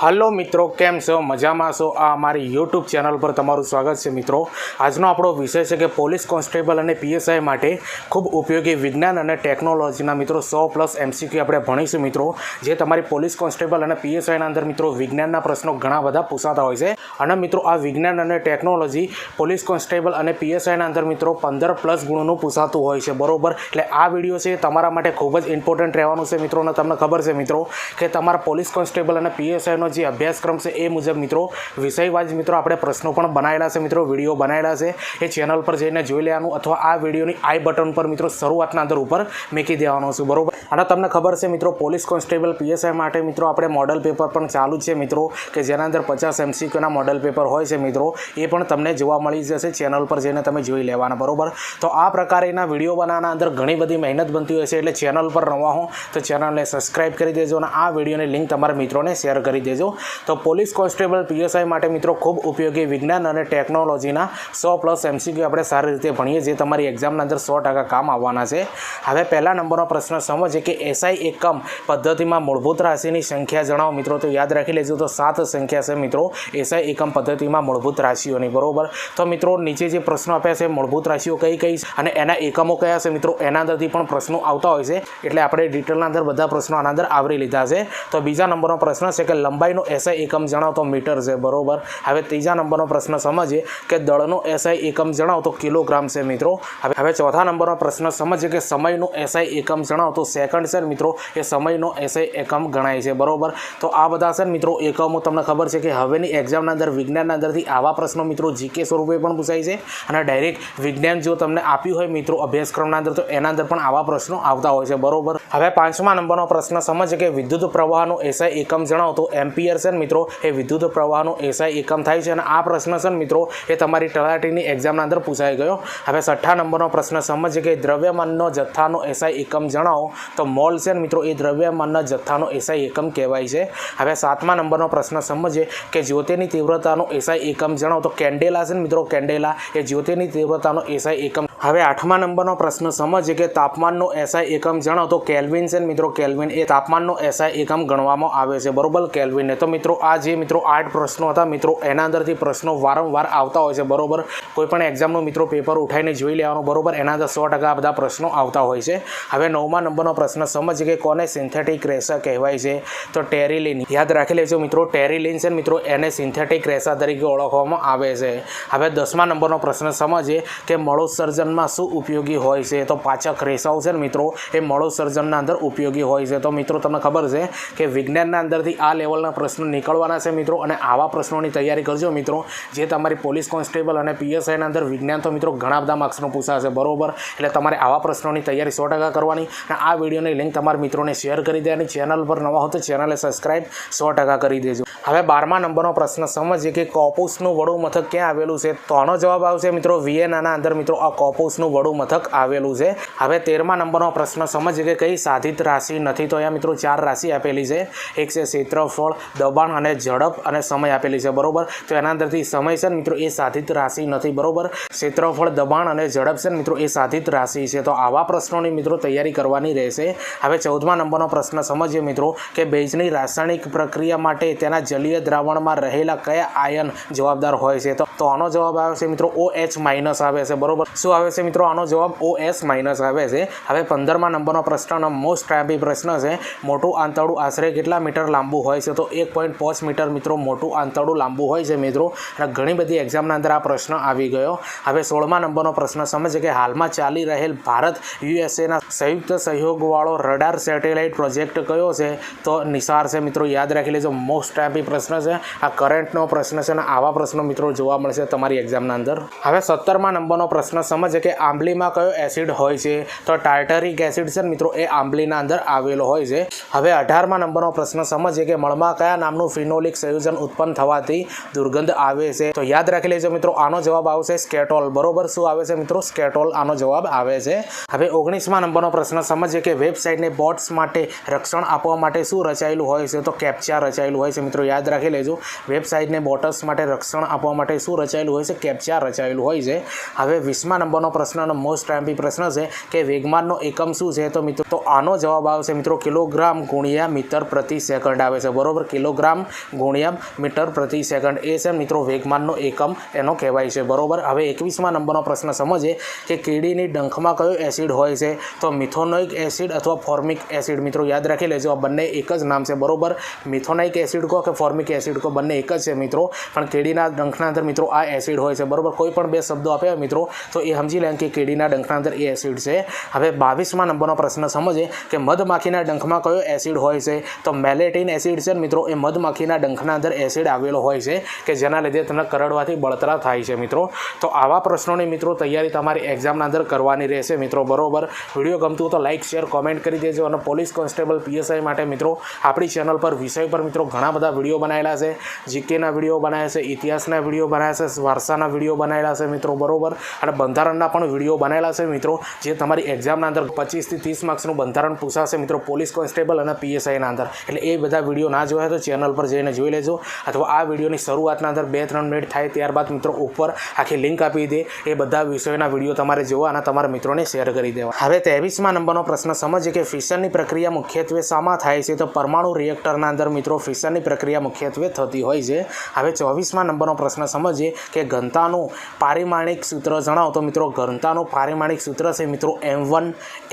Hello મિત્રો, કેમ છો? મજામાં છો? આ અમારી યુટ્યુબ ચેનલ પર તમારું સ્વાગત છે મિત્રો. આજનો આપણો વિષય છે કે પોલીસ કોન્સ્ટેબલ અને પીએસઆઈ માટે ખૂબ ઉપયોગી વિજ્ઞાન અને ટેકનોલોજીના મિત્રો, સો પ્લસ એમસીક્યુ આપણે ભણીશું મિત્રો, જે તમારી પોલીસ કોન્સ્ટેબલ અને પીએસઆઈના અંદર મિત્રો વિજ્ઞાનના પ્રશ્નો ઘણા બધા પૂછાતા હોય છે. અને મિત્રો, આ વિજ્ઞાન અને ટેકનોલોજી પોલીસ કોન્સ્ટેબલ અને પીએસઆઈના અંદર મિત્રો પંદર પ્લસ ગુણોનું પૂછાતું હોય છે, બરોબર? એટલે આ વીડિયો છે તમારા માટે ખૂબ જ ઇમ્પોર્ટન્ટ રહેવાનું છે મિત્રો, અને તમને ખબર છે મિત્રો, કે તમારા પોલીસ કોન્સ્ટેબલ અને પીએસઆઈનો જે અભ્યાસક્રમ છે એ મુજબ મિત્રો વિષયવાઇઝ મિત્રો આપણે પ્રશ્નો પણ બનાવેલા છે મિત્રો, વીડિયો બનાવેલા છે. એ ચેનલ પર જઈને જોઈ લેવાનું અથવા આ વિડીયોની આઈ બટન પર મિત્રો શરૂઆતના અંદર ઉપર મૂકી દેવાનો છું, બરોબર? અને તમને ખબર છે મિત્રો, પોલીસ કોન્સ્ટેબલ પીએસઆઈ માટે મિત્રો આપણે મોડલ પેપર પણ ચાલુ છે મિત્રો, કે જેના અંદર પચાસ એમસીક્યુના મોડલ પેપર હોય છે મિત્રો, એ પણ તમને જોવા મળી જશે ચેનલ પર જઈને તમે જોઈ લેવાના, બરાબર? તો આ પ્રકારેના વીડિયો બનાવવાના અંદર ઘણી બધી મહેનત બનતી હોય છે, એટલે ચેનલ પર નવા હો તો ચેનલને સબસ્ક્રાઇબ કરી દેજો અને આ વિડીયોની લિંક તમારા મિત્રોને શેર કરી દેજો. તો પોલીસ કોન્સ્ટેબલ પીએસઆઈ માટે મિત્રો ખૂબ ઉપયોગી વિજ્ઞાન અને ટેકનોલોજીના સો પ્લસ એમસીક્યુ આપણે સારી રીતે ભણીએ જે તમારી એક્ઝામના અંદર સો ટકા કામ આવવાના છે. હવે પહેલા નંબરનો પ્રશ્ન સમજીએ કે એસઆઈ એકમ પદ્ધતિમાં મૂળભૂત રાશિની સંખ્યા જણાવો. મિત્રો, તો યાદ રાખી લેજો, તો સાત સંખ્યા છે મિત્રો. એસઆઈ એકમ પદ્ધતિમાં મૂળભૂત રાશિઓની, બરોબર? તો મિત્રો, નીચે જે પ્રશ્નો આપ્યા છે, મૂળભૂત રાશિઓ કઈ કઈ અને એના એકમો કયા છે મિત્રો? એના અંદરથી પણ પ્રશ્નો આવતા હોય છે. એટલે આપણે ડિટેલના અંદર બધા પ્રશ્નો આના અંદર આવરી લીધા છે. તો બીજા નંબરનો પ્રશ્ન છે કે લંબાઈનો એસઆઈ એકમ જણાવો તો મીટર છે, બરોબર? હવે ત્રીજા નંબરનો પ્રશ્ન સમજીએ કે દળનો એસઆઈ એકમ જણાવો તો કિલોગ્રામ છે, મિત્રો. હવે હવે ચોથા નંબરનો પ્રશ્ન સમજીએ કે સમયનો એસઆઈ એકમ જણાવો તો સેકન્ડ છે, મિત્રો. એ સમયનો એસઆઈ એકમ ગણાય છે, બરોબર? તો આ બધા છે મિત્રો, એકમો તમને ખબર છે કે હવેની એક્ઝામના અંદર, વિજ્ઞાનના અંદરથી આવા પ્રશ્નો, મિત્રો જીકે સ્વરૂપે પણ પૂછાય છે. અને ડાયરેક્ટ વિજ્ઞાન જો તમને આપ્યું હોય, મિત્રો, અભ્યાસક્રમના અંદર, તો એના અંદર પણ આવા પ્રશ્નો આવતા હોય છે, બરોબર? હવે પાંચમા નંબરનો પ્રશ્ન સમજે કે વિદ્યુત પ્રવાહનો એસઆઈ એકમ જણાવો તો એમ્પિયર છે મિત્રો, એ વિદ્યુત પ્રવાહનો એસઆઈ એકમ થાય છે અને આ પ્રશ્ન છે મિત્રો, એ તમારી તલાટીની એક્ઝામના અંદર પૂછાઈ ગયો. હવે છઠ્ઠા નંબરનો પ્રશ્ન સમજે કે દ્રવ્યમાનનો જથ્થાનો એસઆઈ એકમ જણાવો. તો મોલ છે મિત્રો, એ દ્રવ્યમાનના જથ્થાનો એસઆઈ એકમ કહેવાય છે. હવે સાતમા નંબરનો પ્રશ્ન સમજીએ કે જ્યોતિની તીવ્રતાનો એસઆઈ એકમ જણાવો. તો કેન્ડેલા છે મિત્રો, કેન્ડેલા, એ જ્યોતિની તીવ્રતાનો એસઆઈ એકમ. હવે આઠમા નંબરનો પ્રશ્ન સમજીએ કે તાપમાનનો એસઆઈ એકમ જણાવો. તો કેલ્વિન છે મિત્રો, કેલ્વિન, એ તાપમાનનો એસઆઈ એકમ ગણવામાં આવે છે. બરોબર કેલ્વિનને તો મિત્રો, આ જે મિત્રો આઠ પ્રશ્નો હતા, મિત્રો, એના અંદરથી પ્રશ્નો વારંવાર આવતા હોય છે, બરોબર? કોઈ પણ એક્ઝામનું મિત્રો પેપર ઉઠાઈને જોઈ લેવાનું, બરોબર? એના અંદર સો ટકા બધા પ્રશ્નો આવતા હોય છે. હવે નવમા નંબરનો પ્રશ્ન, સમજ કે કોને સિન્થેટિક રેસા કહેવાય છે? તો ટેરીલિન. યાદ રાખી લેજો મિત્રો, ટેરીલિન છે મિત્રો, એને સિન્થેટિક રેસા તરીકે ઓળખવામાં આવે છે. હવે દસમા નંબરનો પ્રશ્ન સમજીએ કે મળોત્સર્જનમાં શું ઉપયોગી હોય છે? તો પાચક રેસાઓ છે ને મિત્રો, એ મળોત્સર્જનના અંદર ઉપયોગી હોય છે. તો મિત્રો, તમને ખબર છે કે વિજ્ઞાનના અંદરથી આ લેવલના પ્રશ્નો નીકળવાના છે મિત્રો અને આવા પ્રશ્નોની તૈયારી કરજો મિત્રો. જે તમારી પોલીસ કોન્સ્ટેબલ અને પીએસઆઈના અંદર વિજ્ઞાન તો મિત્રો ઘણા બધા માર્ક્સનો પૂછાશે, બરોબર? એટલે તમારે આવા પ્રશ્નોની તૈયારી સો ટકા કરવાની અને આ વિડીયોની લિંક તમારા મિત્રોને શેર કરી દેવાની. ચેનલ પર નવા હો તો ચેનલે સબસ્ક્રાઈબ સો ટકા કરી દેજો. હવે બારમા નંબરનો પ્રશ્ન સમજીએ કે કોપુસનું વડું મથક ક્યાં આવેલું છે? તો આનો જવાબ આવશે મિત્રો વિયેનાના અંદર મિત્રો. આ કોપુસનું વડું મથક આવેલું છે. હવે તેરમા નંબરનો પ્રશ્ન સમજીએ કે કઈ સાધિત રાશિ નથી? તો અહીંયા મિત્રો ચાર રાશિ આપેલી છે. એક છે ક્ષેત્રફળ દબાણ અને ઝડપ અને સમય આપેલી છે, બરોબર? તો એના અંદરથી સમય છે મિત્રો, એ સાધિત રાશિ નથી, બરોબર? ક્ષેત્રફળ, દબાણ અને ઝડપ છે મિત્રો, એ સાધિત રાશિ છે. તો આવા પ્રશ્નોની મિત્રો તૈયારી કરવાની રહેશે. હવે ચૌદમા નંબરનો પ્રશ્ન સમજીએ મિત્રો, કે ભેજની રાસાયણિક પ્રક્રિયા માટે તેના જલીય દ્રાવણમાં રહેલા કયા આયન જવાબદાર હોય છે? તો તો આનો જવાબ આવે છે મિત્રો ઓ એચ માઇનસ આવે છે, બરોબર? શું આવે છે મિત્રો, આનો જવાબ ઓ એસ માઇનસ આવે છે? હવે પંદરમા નંબરનો પ્રશ્ન મોસ્ટ ટ્રામ્પી પ્રશ્ન છે, મોટું આંતરડું આશરે કેટલા મીટર લાંબુ હોય છે? તો એક પોઈન્ટ પાંચ મીટર મિત્રો મોટું આંતરડું લાંબુ હોય છે મિત્રો. અને ઘણી બધી એક્ઝામના અંદર આ પ્રશ્ન આવી ગયો. હવે સોળમા નંબરનો પ્રશ્ન સમજે કે હાલમાં ચાલી રહેલ ભારત યુએસએના સંયુક્ત સહયોગવાળો રડાર સેટેલાઇટ પ્રોજેક્ટ કયો છે? તો નિસાર છે મિત્રો, યાદ રાખી લેજો મોસ્ટ ટાઈપી પ્રશ્ન છે. આ કરંટનો પ્રશ્ન છે અને આવા પ્રશ્નો મિત્રો જોવા મળશે તમારી એક્ઝામના અંદર. હવે સત્તરમા નંબરનો પ્રશ્ન સમજે કે આંબલીમાં કયો એસિડ હોય છે? તો ટાર્ટરિક એસિડ છે મિત્રો, એ આંબલીના અંદર આવેલો હોય છે. હવે અઢારમા નંબરનો પ્રશ્ન સમજે કે મળમાં કયા નામનું ફિનોલિક સંયોજન ઉત્પન્ન થવાથી દુર્ગંધ આવે છે. તો યાદ રાખી લેજો મિત્રો, આનો જવાબ આવશે સ્કેટોલ. બરોબર, શું આવે છે મિત્રો? સ્કેટોલ, આનો જવાબ આવે છે. હવે ઓગણીસમાં નંબરનો પ્રશ્ન, સમજીએ કે વેબસાઇટને બોટ્સ માટે રક્ષણ આપવા માટે શું રચાયેલું હોય છે? તો કેપ્ચા રચાયેલું હોય છે મિત્રો, યાદ રાખી લેજો. વેબસાઇટને બોટર્સ માટે રક્ષણ આપવા માટે શું રચાયેલું હોય છે? કેપ્ચા રચાયેલું હોય છે. હવે વીસમા નંબરનો પ્રશ્નનો મોસ્ટ ટાઈમ્પી પ્રશ્ન છે કે વેગમાનનો એકમ શું છે? તો મિત્રો, તો આનો જવાબ આવશે મિત્રો, કિલોગ્રામ ગુણ્યા મીટર પ્રતિ સેકન્ડ આવે છે. બરોબર કિલોગ્રામ ગુણ્યા મીટર પ્રતિ સેકન્ડ. એ છે મિત્રો વેગમાનનો એકમ, એનો કહેવાય છે. બરોબર? હવે એકવીસમાં નંબરનો પ્રશ્ન સમજીએ કે કીડીની ડંખમાં કયો એસિડ હોય છે? તો મિથોનોઇક એસિડ અથવા ફોર્મિક એસિડ. મિત્રો, યાદ રાખી લેજો, આ બંને એક જ નામ છે. બરોબર? મિથોનાઇક એસિડ કહો કે ફોર્મિક એસિડ કહો, બંને એક જ છે મિત્રો. પણ કેડીના ડંખના અંદર મિત્રો આ એસિડ હોય છે. બરોબર? કોઈ પણ બે શબ્દો આપ્યા મિત્રો, તો એ સમજી લે કે કેડીના ડંખના અંદર એ એસિડ છે. હવે બાવીસમાં નંબરનો પ્રશ્ન સમજે કે મધમાખીના ડંખમાં કયો એસિડ હોય છે? તો મેલેટિન એસિડ છે ને મિત્રો, એ મધમાખીના ડંખના અંદર એસિડ આવેલો હોય છે કે જેના લીધે તમને કરડવાથી બળતરા થાય છે મિત્રો. તો આવા પ્રશ્નોની મિત્રો તૈયારી તમારી એક્ઝામના અંદર કરવાની રહેશે મિત્રો, બરોબર? વીડિયો ગમતું તો લાઇક શેર કોમેન્ટ કરી દેજો અને પોલીસ કોન્સ્ટેબલ પીએસઆઈ માટે મિત્રો, આપણી ચેનલ પર વિષય પર મિત્રો ઘણા બધા વીડિયો બનાવેલા છે. જીકેના વીડિયો બનાવ્યા છે, ઇતિહાસના વીડિયો બનાવ્યા છે, વારસાના વીડિયો બનાવેલા છે મિત્રો, બરોબર? અને બંધારણના પણ વીડિયો બનાવેલા છે મિત્રો, જે તમારી એક્ઝામના અંદર પચીસથી ત્રીસ માર્ક્સનું બંધારણ પૂછાશે મિત્રો પોલીસ કોન્સ્ટેબલ અને પીએસઆઈના અંદર. એટલે એ બધા વીડિયો ના જોયા તો ચેનલ પર જઈને જોઈ લેજો અથવા આ વિડીયોની શરૂઆતના અંદર બે ત્રણ મિનિટ થાય ત્યારબાદ મિત્રો ઉપર આખી લિંક આપી દે. એ બધા વિષયોના વીડિયો તમારે જોવા અને તમારા મિત્રોને શેર કરી દેવા. હવે ત્રેવીસમાં નંબરનો પ્રશ્ન સમજીએ કે ફિશનની પ્રક્રિયા મુખ્યત્વે શામાં થાય છે તો પરમાણુ રિએક્ટરના અંદર મિત્રો ફિશનની પ્રક્રિયા મુખ્યત્વે થતી હોય છે. હવે ચોવીસમાં નંબરનો પ્રશ્ન સમજીએ કે ઘનતાનું પારિમાણિક સૂત્ર જણાવો તો મિત્રો ઘનતાનું પારિમાણિક સૂત્ર છે મિત્રો M one,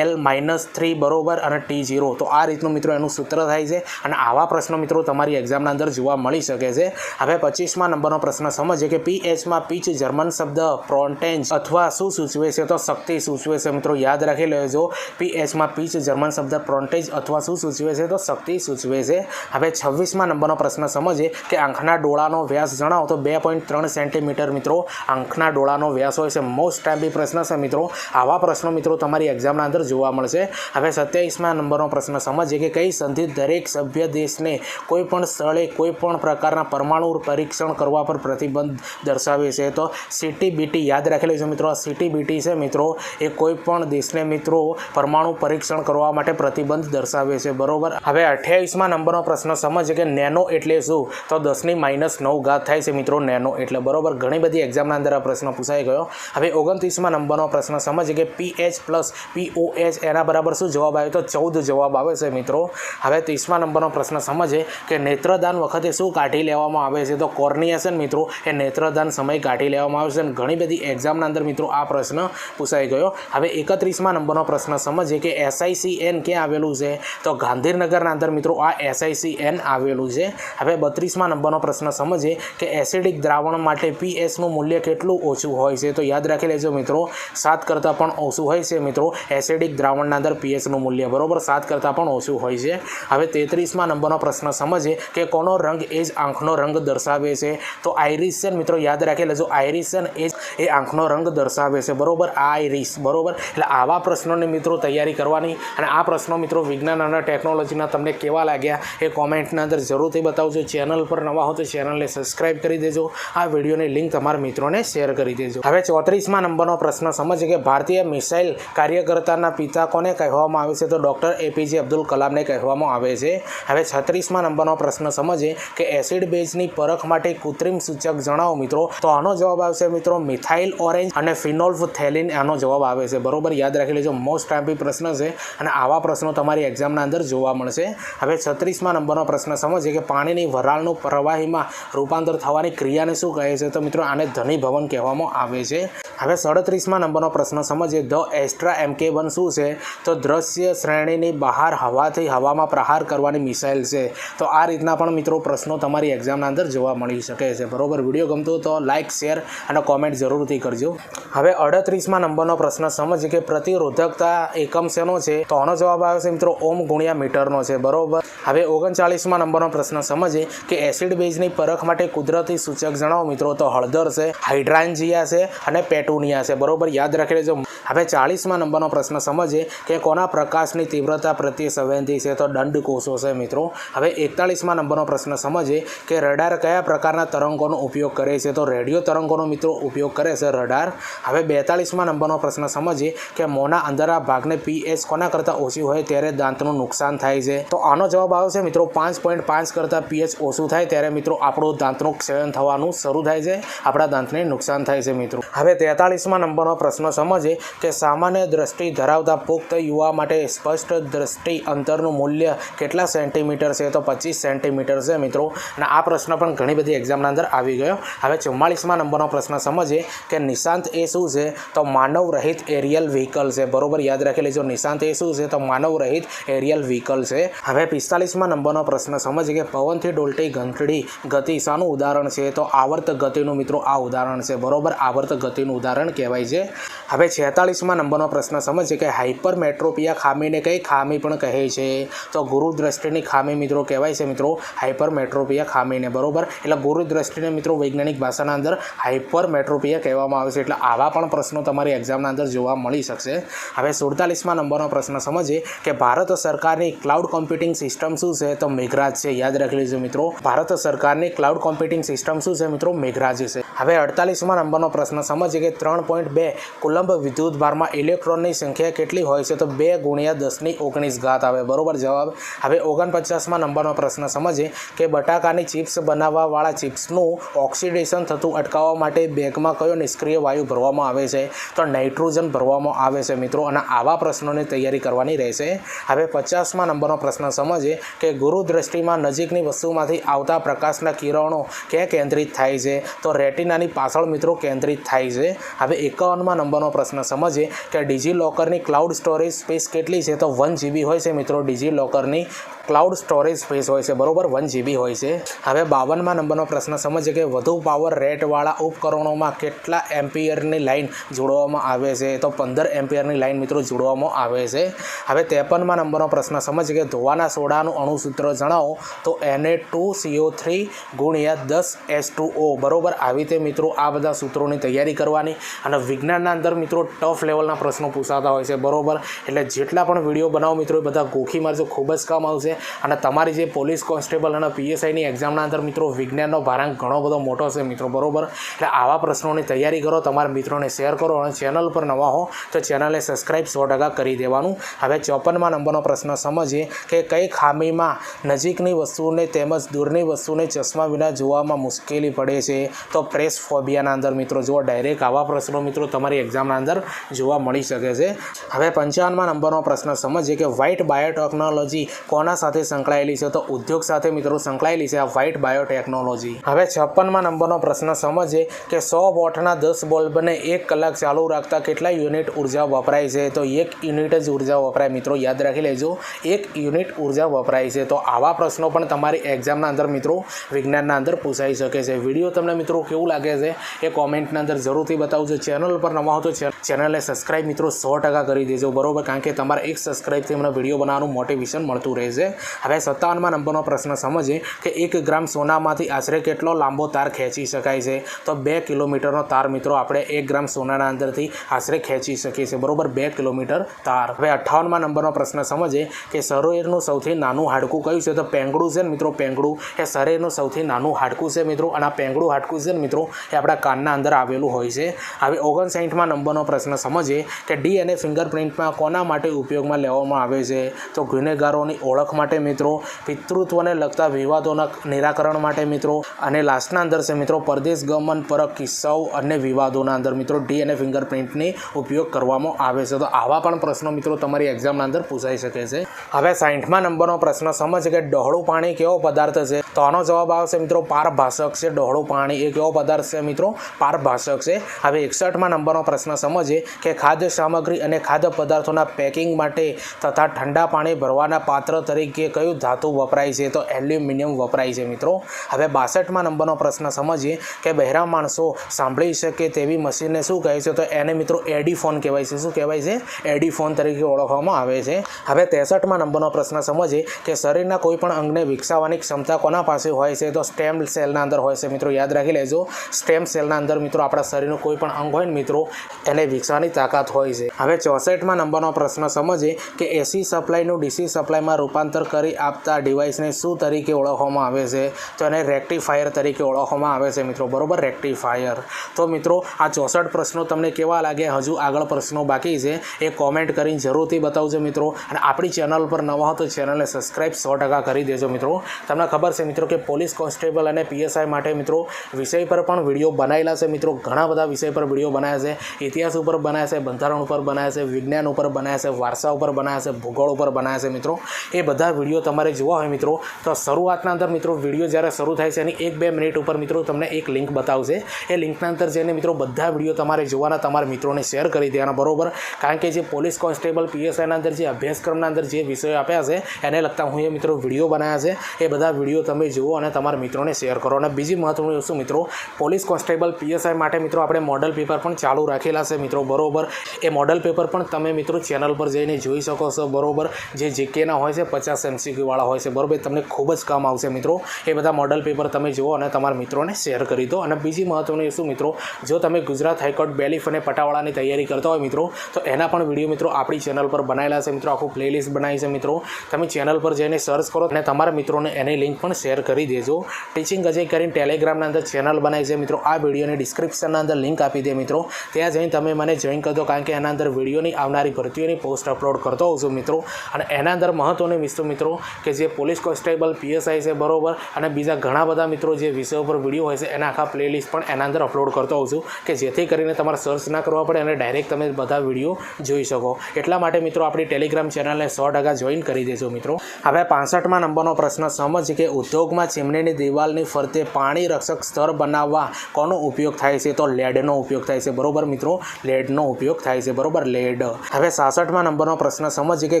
L minus three બરોબર અને ટી ઝીરો. તો આ રીતનું મિત્રો એનું સૂત્ર થાય છે અને આવા પ્રશ્નો મિત્રો તમારી એક્ઝામના અંદર જોવા મળી શકે છે. હવે પચીસમાં નંબરનો પ્રશ્ન સમજીએ કે પીએચમાં પીચ જર્મન શબ્દ પ્રોન્ટેન્જ અથવા શું સૂચવે છે? તો શક્તિ સૂચવે છે મિત્રો, યાદ રાખી લેજો. પીએચમાં પીચ જર્મન શબ્દ પ્રોન્ટેજ અથવા શું સૂચવે છે? તો શક્તિ સૂચવે છે. હવે છવ્વીસમાં નંબરનો પ્રશ્ન સમજીએ કે આંખના ડોળાનો વ્યાસ જણાવો. તો બે પોઈન્ટ ત્રણ સેન્ટીમીટર મિત્રો, આંખના ડોળાનો વ્યાસ હોય છે. મોસ્ટ ટાઈમ પ્રશ્ન છે મિત્રો. આવા પ્રશ્નો મિત્રો તમારી એક્ઝામના અંદર જોવા મળશે. હવે સત્યાવીસમાં નંબરનો પ્રશ્ન સમજીએ કે કઈ સંધિ દરેક સભ્ય દેશને કોઈ પણ સ્થળે કોઈ પણ પ્રકારના પરમાણુ પરીક્ષણ કરવા પર પ્રતિબંધ દર્શાવે છે. તો સીટીબીટી યાદ રાખેલી છે મિત્રો, આ સીટીબીટી છે મિત્રો, એ કોઈ પણ દેશને મિત્રો પરમાણુ પરીક્ષણ કરવા માટે પ્રતિબંધ દર્શાવે છે. બરોબર? હવે અઠ્યાવીસમાં નંબરનો પ્રશ્ન સમજે કે નેનો એટલે શું? તો દસની માઇનસ નવ ઘાત થાય છે મિત્રો, નેનો એટલે. બરોબર? ઘણી બધી એક્ઝામના અંદર આ પ્રશ્ન પૂછાઈ ગયો. હવે ઓગણત્રીસમાં નંબરનો પ્રશ્ન સમજ કે પીએચ પ્લસ પીઓએચ એના બરાબર શું જવાબ આવે તો ચૌદ જવાબ આવે છે મિત્રો. હવે ત્રીસમાં નંબરનો પ્રશ્ન સમજે કે નેત્રદાન વખતે શું કાઢી લેવામાં આવે છે? તો કોર્નિએશન મિત્રો, એ નેત્રદાન સમય કાઢી લેવામાં આવે છે અને ઘણી બધી એક્ઝામના અંદર મિત્રો આ પ્રશ્ન પૂછાઈ ગયો. હવે એકત્રીસમાં નંબરનો પ્રશ્ન સમજીએ કે એસઆઈસીએન ક્યાં આવેલું છે? તો ગાંધીનગરના અંદર મિત્રો આ એસઆઈસીએન આવેલું છે. હવે બત્રીસમાં નંબરનો પ્રશ્ન સમજીએ કે એસિડિક દ્રાવણ માટે પીએસનું મૂલ્ય કેટલું ઓછું હોય છે? તો યાદ રાખી લેજો મિત્રો, સાત કરતાં પણ ઓછું હોય છે મિત્રો, એસિડિક દ્રાવણના અંદર પીએસનું મૂલ્ય. બરોબર? સાત કરતાં પણ ઓછું હોય છે. હવે તેત્રીસમાં નંબરનો પ્રશ્ન સમજીએ કે કોનો રંગ એ જ આંખનો રંગ દર્શાવે છે. તો આઈરિસ છે મિત્રો યાદ રાખી લેજો આઈરિસ છે એ જ એ આંખનો રંગ દર્શાવે છે. બરોબર? આઈરિસ બરોબર? એટલે આવા પ્રશ્નોની મિત્રો તૈયારી કરવાની અને આ પ્રશ્નો મિત્રો વિજ્ઞાન અને ટેકનોલોજીના તમને કેવા લાગ્યા એ કોમેન્ટના અંદર જરૂરથી બતાવજો. ચેનલ પર નવા હો તો ચેનલને સબસ્ક્રાઇબ કરી દેજો. આ વિડીયોની લિંક તમારા મિત્રોને શેર કરી દેજો. હવે ચોત્રીસમાં નંબરનો પ્રશ્ન સમજે કે ભારતીય મિસાઇલ કાર્યકર્તાના પિતા કોને કહેવામાં આવે છે? તો ડૉક્ટર એપીજે અબ્દુલ કલામને કહેવામાં આવે છે. હવે છત્રીસમાં નંબરનો પ્રશ્ન સમજીએ કે એસિડ બેઝની પરખ માટે કૃત્રિમ સૂચક જણાવો મિત્રો. તો આનો જવાબ આવશે મિત્રો મિથાઇલ ઓરેન્જ અને ફિનોલ્ફ થેલિન. આનો જવાબ આવે છે. બરોબર યાદ રાખી લેજો મોસ્ટ ટાઈમ્પી પ્રશ્ન છે અને આવા પ્રશ્નો તમારી એક્ઝામના અંદર જોવા મળશે. હવે છત્રીસમાં નંબરનો પ્રશ્ન સમજીએ કે પાણીની વરાળનું પ્રવાહીમાં રૂપાંતર થવાની ક્રિયાને શું કહે છે? તો મિત્રો આને ધનીભવન કહેવામાં આવે છે. હવે સડત્રીસમાં નંબરનો પ્રશ્ન સમજીએ, ધ એસ્ટ્રા એમ કે વન શું છે? તો દ્રશ્ય શ્રેણીની બહાર હવાથી હવામાં પ્રહાર કરવાની મિસાઇલ છે. તો આ રીતના પણ મિત્રો પ્રશ્નો તમારી એક્ઝામના અંદર જોવા મળી શકે છે. બરોબર? વીડિયો ગમતો તો લાઇક શેર અને કોમેન્ટ જરૂરથી કરજો. હવે અડત્રીસમાં નંબરનો પ્રશ્ન, સમજ કે પ્રતિરોધકતા એકમ શેનો છે? તો આનો જવાબ આવે છે મિત્રો ઓમ ગુણ્યા મીટરનો છે. બરોબર? હવે ઓગણચાળીસમાં નંબરનો પ્રશ્ન સમજીએ કે એસિડ બેઝની પરખ માટે કુદરતી સૂચક જણાવો મિત્રો. તો હળદર છે હાઇડ્રાન્જિયા છે અને પેટુનિયા છે. બરોબર? યાદ રાખી લેજો. હવે ચાળીસમાં નંબરનો પ્રશ્ન સમજીએ કે કોના પ્રકાશની તીવ્રતા પ્રત્યે સંવેદનશીલ છે? તો દંડ કોષો છે મિત્રો. હવે એકતાળીસમાં નંબરનો પ્રશ્ન સમજીએ કે રડાર કયા પ્રકારના તરંગોનો ઉપયોગ કરે છે? તો રેડિયો તરંગોનો મિત્રો ઉપયોગ કરે છે રડાર. હવે બેતાળીસમાં નંબરનો પ્રશ્ન સમજીએ કે મોંના અંદરના ભાગને પીએચ કોના કરતાં ઓછી હોય ત્યારે દાંતનું નુકસાન થાય છે? તો આનો જવાબ આવશે મિત્રો પાંચ પોઈન્ટ પાંચ કરતાં પીએચ ઓછું થાય ત્યારે મિત્રો આપણું દાંતનું ક્ષયન થવાનું શરૂ થાય છે. આપણા દાંતને નુકસાન થાય છે મિત્રો. હવે તેતાળીસમાં નંબરનો પ્રશ્ન સમજીએ કે સામાન્ય દ્રષ્ટિ ધરાવતા પુખ્ત યુવા માટે સ્પષ્ટ દ્રષ્ટિ અંતરનું મૂલ્ય કેટલા સેન્ટીમીટર છે તો પચીસ સેન્ટીમીટર છે મિત્રો. અને આ પ્રશ્ન પણ ઘણી બધી એક્ઝામના અંદર આવી ગયો. હવે ચુમ્માળીસમાં નંબરનો પ્રશ્ન સમજીએ કે નિશાંત એ શું છે? તો માનવ રહિત એરિયલ વ્હીકલ છે. બરોબર યાદ રાખી લેજો નિશાંત એ શું છે? તો માનવ રહિત એરિયલ વ્હીકલ છે. હવે પિસ્તાલીસમાં નંબરનો પ્રશ્ન સમજીએ કે પવનથી ડોલટી ઘંટડી ગતિ શાનું ઉદાહરણ છે? તો આવર્ત ગતિનું મિત્રો આ ઉદાહરણ છે. બરોબર આવર્ત ગતિનું ઉદાહરણ કહેવાય છે. હવે છેતાલીસમાં નંબરનો પ્રશ્ન સમજીએ કે હાઇપર મેટ્રોપિયા ખામીને કઈ ખામી પણ કહે છે? તો ગુરુ દ્રષ્ટિની ખામી મિત્રો કહેવાય છે મિત્રો, હાઇપર મેટ્રોપિયા ખામીને, બરોબર? એટલે ગુરુદ્રષ્ટિને મિત્રો વૈજ્ઞાનિક ભાષાના અંદર હાઇપર મેટ્રોપિયા કહેવામાં આવે છે. એટલે આવા પણ પ્રશ્નો તમારી એક્ઝામના અંદર જોવા મળી શકશે. હવે સુડતાલીસમાં નંબરનો પ્રશ્ન સમજીએ કે ભારત સરકારની ક્લાઉડ કોમ્પ્યુટિંગ સિસ્ટમ શું છે? તો મેઘરાજ છે, યાદ રાખી લેજો મિત્રો. ભારત સરકારની ક્લાઉડ કોમ્પ્યુટિંગ સિસ્ટમ શું છે મિત્રો? મેઘરાજ છે. હવે અડતાલીસમાં નંબરનો પ્રશ્ન સમજીએ કે ત્રણ પોઈન્ટ બે કુલંબ વિદ્યુત ભારમાં ઇલેક્ટ્રોનની સંખ્યા કેટલી હોય છે તો બે ગુણ્યા દસની ઓગણીસ ઘાત આવે. બરોબર જવાબ? હવે ઓગણપચાસમાં નંબરનો પ્રશ્ન સમજીએ કે બટાકાની ચિપ્સ બનાવવાવાળા ચિપ્સનું ઓક્સિડેશન થતું અટકાવવા માટે બેગમાં કયો નિષ્ક્રિય વાયુ ભરવામાં આવે છે? તો નાઇટ્રોજન ભરવામાં આવે છે મિત્રો અને આવા પ્રશ્નોની તૈયારી કરવાની રહેશે. હવે પચાસમાં નંબરનો પ્રશ્ન સમજીએ કે ગુરુ દ્રષ્ટિમાં નજીકની વસ્તુમાંથી આવતા પ્રકાશના કિરણો ક્યાં કેન્દ્રિત થાય છે? તો રેટિનાની પાછળ મિત્રો કેન્દ્રિત થાય છે. હવે એકાવનમાં નંબરનો પ્રશ્ન સમજીએ કે ડિજી લોકરની ક્લાઉડ સ્ટોરેજ સ્પેસ કેટલી છે તો વન જીબી હોય છે મિત્રો ડિજી લોકરની ક્લાઉડ સ્ટોરેજ સ્પેસ હોય છે, બરોબર? વન જીબી હોય છે. હવે બાવનમાં નંબરનો પ્રશ્ન સમજીએ કે વધુ પાવર રેટવાળા ઉપકરણોમાં કેટલા એમ્પિયરની લાઇન જોડવામાં આવે છે? તો પંદર એમ્પિયરની લાઇન મિત્રો જોડવામાં આવે છે. હવે ત્રેપનમાં નંબરનો પ્રશ્ન સમજીએ કે ધોવાના સોડાનું અણુસૂત્ર જણાવો. તો એને ટુ સીઓ થ્રી ગુણ્યા દસ એસ ટુ ઓ બરોબર? આવી રીતે મિત્રો આ બધા સૂત્રોની તૈયારી કરવાની. અને વિજ્ઞાનના અંદર મિત્રો ટફ લેવલના પ્રશ્નો પૂછાતા હોય છે, બરોબર? એટલે જેટલા પણ વીડિયો બનાવો મિત્રો એ બધા ગોખી મારજો, ખૂબ જ કામ આવશે. અને તમારી જે પોલીસ કોન્સ્ટેબલ અને પીએસઆઈની એક્ઝામના અંદર મિત્રો વિજ્ઞાનનો ભારાંક ઘણો બધો મોટો છે મિત્રો, બરોબર? એટલે આવા પ્રશ્નોની તૈયારી કરો, તમારા મિત્રોને શેર કરો અને ચેનલ પર નવા હો તો ચેનલને સબસ્ક્રાઈબ સો ટકા કરી દેવાનું. હવે ચોપનમાં નંબરનો પ્રશ્ન સમજીએ કે કઈ ખામીમાં નજીકની વસ્તુને તેમજ દૂરની વસ્તુને ચશ્મા વિના જોવામાં મુશ્કેલી પડે છે? તો પ્રેસ ફોબિયાના અંદર મિત્રો, જુઓ ડાયરેક્ટ આવા પ્રશ્નો મિત્રો તમારી એક્ઝામના અંદર જોવા મળી શકે છે. હવે પંચાવનમાં નંબરનો પ્રશ્ન સમજીએ કે વ્હાઇટ બાયોટેકનોલોજી કોના સાથે સંકળાયેલી છે તો ઉદ્યોગ સાથે મિત્રો સંકળાયેલી છે આ વ્હાઇટ બાયોટેકનોલોજી હવે છપ્પનમાં નંબરનો પ્રશ્ન સમજીએ કે સો વોટના દસ બલ્બને એક કલાક ચાલુ રાખતા કેટલા યુનિટ ઊર્જા વપરાય છે? તો એક યુનિટ જ ઊર્જા વપરાય. મિત્રો, યાદ રાખી લેજો, એક યુનિટ ઊર્જા વપરાય છે. તો આવા પ્રશ્નો પણ તમારી એક્ઝામના અંદર મિત્રો વિજ્ઞાનના અંદર પૂછાઈ શકે છે. વીડિયો તમને મિત્રો કેવું લાગે છે એ કોમેન્ટના અંદર જરૂરથી બતાવજો. ચેનલ પર નવા હો તો ચેનલને સબસ્ક્રાઈબ મિત્રો સો કરી દેજો. બરોબર? કારણ કે તમારા એક સબસ્ક્રાઈબથી મને વીડિયો બનાવવાનું મોટિવેશન મળતું રહેશે. હવે સત્તાવનમાં નંબરનો પ્રશ્ન સમજીએ કે એક ગ્રામ સોનામાંથી આશરે કેટલો લાંબો તાર ખેંચી શકાય છે? તો બે કિલોમીટરનો તાર મિત્રો, આપણે એક ગ્રામ સોનાના અંદરથી આશરે ખેંચી શકીએ છીએ. બરોબર, બે કિલોમીટર તાર. હવે અઠ્ઠાવનમાં નંબરનો પ્રશ્ન સમજીએ કે શરીરનું સૌથી નાનું હાડકું કયું છે? તો પેંગડું છે ને મિત્રો, પેંગડું. એ શરીરનું સૌથી નાનું હાડકું છે મિત્રો, અને આ પેંગડું હાડકું છે ને મિત્રો, એ આપણા કાનના અંદર આવેલું હોય છે. હવે ઓગણસાઠમાં નંબરનો પ્રશ્ન સમજીએ કે ડી અને ફિંગરપ્રિન્ટમાં કોના માટે ઉપયોગમાં લેવામાં આવે છે? તો ગુનેગારોની ઓળખ માટે મિત્રો, પિતૃત્વને લગતા વિવાદોના નિરાકરણ માટે મિત્રો, અને લાસ્ટના અંદર છે મિત્રો, પરદેશ ગમન પર કિસ્સાઓ અને વિવાદોના અંદર મિત્રો ડી અને ફિંગરપ્રિન્ટની ઉપયોગ કરવામાં આવે છે. તો આવા પણ પ્રશ્નો મિત્રો તમારી એક્ઝામના અંદર પૂછાઈ શકે છે. હવે સાઈઠમાં નંબરનો પ્રશ્ન, સમજ કે ડહોળું પાણી કેવો પદાર્થ છે? તો આનો જવાબ આવશે મિત્રો, પારભાષક છે. ડહોળું પાણી એ કેવો પદાર્થ છે મિત્રો? પારભાષક છે. હવે એકસઠમાં નંબરનો પ્રશ્ન સમજીએ કે ખાદ્ય સામગ્રી અને ખાદ્ય પદાર્થોના પેકિંગ માટે તથા ઠંડા પાણી ભરવાના પાત્ર તરીકે કયું ધાતુ વપરાય છે? તો એલ્યુમિનિયમ વપરાય છે મિત્રો. હવે બાસઠમાં નંબરનો પ્રશ્ન સમજીએ કે બહેરા માણસો સાંભળી શકે તેવી મશીનને શું કહે છે? તો એને મિત્રો એડીફોન કહેવાય છે. શું કહેવાય છે? એડીફોન તરીકે ઓળખવામાં આવે છે. હવે ત્રેસઠમાં નંબરનો પ્રશ્ન સમજીએ કે શરીરના કોઈપણ અંગને વિકસાવવાની ક્ષમતા કોના પાસે હોય છે? તો સ્ટેમ સેલના અંદર હોય છે મિત્રો. યાદ રાખી લેજો. સ્ટેમ સેલના અંદર મિત્રો આપણા શરીરનું કોઈ પણ અંગ હોય ને મિત્રો, એને વિકસાવવાની તાકાત હોય છે. હવે ચોસઠમાં નંબરનો પ્રશ્ન સમજીએ કે એસી સપ્લાયનું ડીસી સપ્લાયમાં રૂપાંતર અસર કરી આપતા ડિવાઇસને શું તરીકે ઓળખવામાં આવે છે? તો એને રેક્ટિફાયર તરીકે ઓળખવામાં આવે છે મિત્રો. બરોબર? રેક્ટિફાયર તો મિત્રો, આ ચોસઠ પ્રશ્નો તમને કેવા લાગે? હજુ આગળ પ્રશ્નો બાકી છે. એ કોમેન્ટ કરીને જરૂરથી બતાવજો મિત્રો. અને આપણી ચેનલ પર નવા હો તો ચેનલને સબસ્ક્રાઈબ સો ટકા કરી દેજો મિત્રો. તમને ખબર છે મિત્રો કે પોલીસ કોન્સ્ટેબલ અને પીએસઆઈ માટે મિત્રો વિષય પર પણ વીડિયો બનાવેલા છે મિત્રો. ઘણા બધા વિષય પર વીડિયો બનાવ્યા છે. ઇતિહાસ ઉપર બનાવ્યા છે, બંધારણ ઉપર બનાવ્યા છે, વિજ્ઞાન ઉપર બનાવ્યા છે, વારસા ઉપર બનાવ્યા છે, ભૂગોળ ઉપર બનાવ્યા છે મિત્રો. એ બધા વીડિયો તમારે જોવા હોય મિત્રો, તો શરૂઆતના અંદર મિત્રો વીડિયો જ્યારે શરૂ થાય છે, એની એક બે મિનિટ ઉપર મિત્રો તમને એક લિંક બતાવશે. એ લિંકના અંદર જઈને મિત્રો બધા વીડિયો તમારે જોવાના, તમારા મિત્રોને શેર કરી દેવાના, બરોબર? કારણ કે જે પોલીસ કોન્સ્ટેબલ પીએસઆઈના અંદર જે અભ્યાસક્રમના અંદર જે વિષયો આપ્યા છે, એને લગતા હું એ મિત્રો વીડિયો બનાવ્યા છે. એ બધા વીડિયો તમે જુઓ અને તમારા મિત્રોને શેર કરો. અને બીજી મહત્વની વસ્તુ મિત્રો, પોલીસ કોન્સ્ટેબલ પીએસઆઈ માટે મિત્રો આપણે મોડલ પેપર પણ ચાલુ રાખેલા છે મિત્રો, બરોબર? એ મોડલ પેપર પણ તમે મિત્રો ચેનલ પર જઈને જોઈ શકો છો, બરોબર? જે જીકેના હોય છે, પચાસ એમસીક્યુ વાળા હોય છે. બરોબર, તમને ખૂબ જ કામ આવશે મિત્રો. એ બધા મોડલ પેપર તમે જુઓ અને તમારા મિત્રોને શેર કરી દો. અને બીજી મહત્વની શું મિત્રો, જો તમે ગુજરાત હાઈકોર્ટ બેલીફ અને પટાવાળાની તૈયારી કરતા હોય મિત્રો, તો એના પણ વીડિયો મિત્રો આપણી ચેનલ પર બનાવેલા છે મિત્રો. આખું પ્લેલિસ્ટ બનાવી છે મિત્રો. તમે ચેનલ પર જઈને સર્ચ કરો અને તમારા મિત્રોને એની લિંક પણ શેર કરી દેજો. ટીચિંગ અજય કરીને ટેલિગ્રામના અંદર ચેનલ બનાવી છે મિત્રો. આ વિડીયોની ડિસ્ક્રિપ્શનના અંદર લિંક આપી દે મિત્રો. ત્યાં જઈને તમે મને જોઈન કરો કારણ કે એના અંદર વિડીયોની આવનારી ભરતીઓની પોસ્ટ અપલોડ કરતો હોઉં છું મિત્રો. અને એના અંદર મહત્ત્વની વસ્તુ મિત્રો, કે જે પોલીસ કોન્સ્ટેબલ પીએસઆઈ છે, બરોબર? અને બીજા ઘણા બધા મિત્રો જે વિષયો પર વીડિયો હોય છે, એના આખા પ્લેલિસ્ટ પણ એના અંદર અપલોડ કરતો હોઉં છું, કે જેથી કરીને તમારે સર્ચ ના કરવા પડે અને ડાયરેક્ટ તમે બધા વીડિયો જોઈ શકો. એટલા માટે મિત્રો, આપણી ટેલિગ્રામ ચેનલને સો ટકા જોઈન કરી દેજો મિત્રો. હવે પાસઠમાં નંબરનો પ્રશ્ન, સમજ કે ઉદ્યોગમાં ચીમનીની દિવાલની ફરતે પાણી રક્ષક સ્તર બનાવવા કોનો ઉપયોગ થાય છે? તો લેડનો ઉપયોગ થાય છે, બરોબર મિત્રો? લેડનો ઉપયોગ થાય છે, બરોબર? લેડ હવે સાસઠમાં નંબરનો પ્રશ્ન, સમજ કે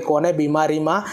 કોને બીમારીમાં